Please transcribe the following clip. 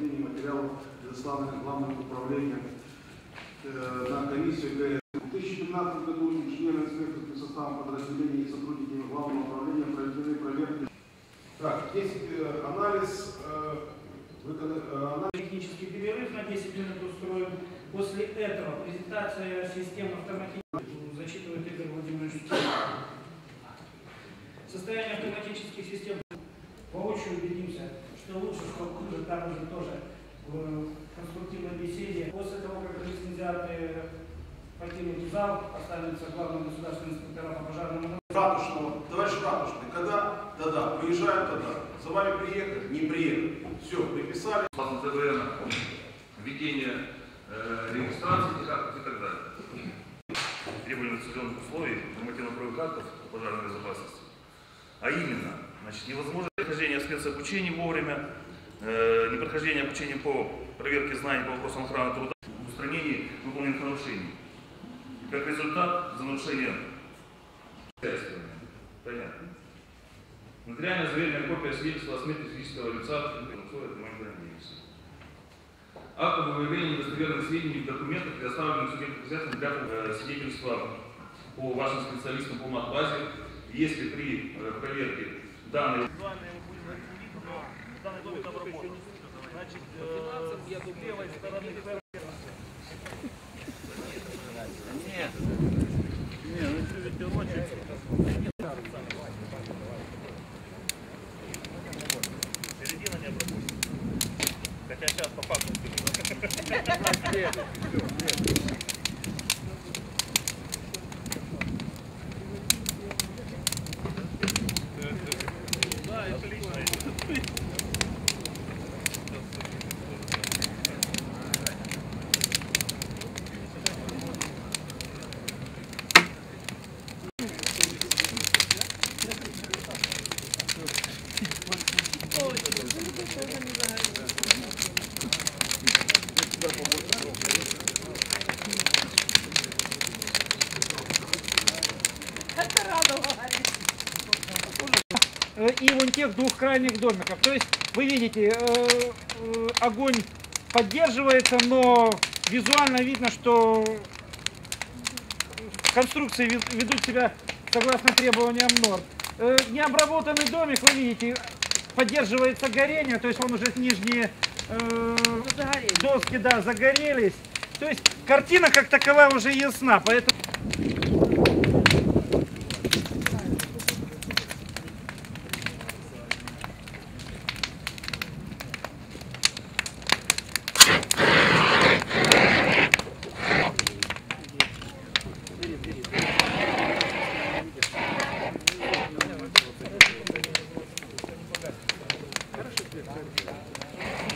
рассмотрения материалов, предоставленных Главным управлением на комиссию ГС. В 2015 году инженерно-инспекторским составом подразделений и сотрудниками Главного управления проведены проверки. Так, есть анализ, анализ Технический перерыв на 10 минут устроим. После этого презентация систем автоматически зачитывает Игорь Владимирович. Состояние автоматических систем воочию убедимся, что лучше, что хуже, там уже тоже в конструктивной беседе. После того, как лицензиаты покинут зал, останется главный государственный инспектор по пожарному Ратушного, товарищ Ратушный, когда? Да-да, приезжают тогда. За вами приехать? Не приехать. Все, приписали. Согласно ТВН, введение э, регистрации этих актов и так далее. Требования населенных условий нормативно-правовых актов по пожарной безопасности. А именно, значит, невозможность прохождения спецобучения вовремя, э, непрохождение обучения по проверке знаний по вопросам охраны труда, устранении выполненных нарушений. Как результат, за нарушение. Понятно. Нотариально заверенная копия свидетельства о смерти физического лица. Акт об выявлении достоверных сведений в документах, предоставленных субъектам хозяйства для э, свидетельства по вашим специалистам по матбазе, если при э, проверке данной Данный домик обработан. Значит, э, с левой стороны Середина не обработана. Хотя сейчас по факту и вон тех двух крайних домиков. То есть вы видите, э, э, огонь поддерживается, но визуально видно, что конструкции ве- ведут себя согласно требованиям норм. Э, Необработанный домик, вы видите, поддерживается горение, то есть он уже нижние э, доски да, загорелись. То есть картина как таковая уже ясна, поэтому... Good, good, good.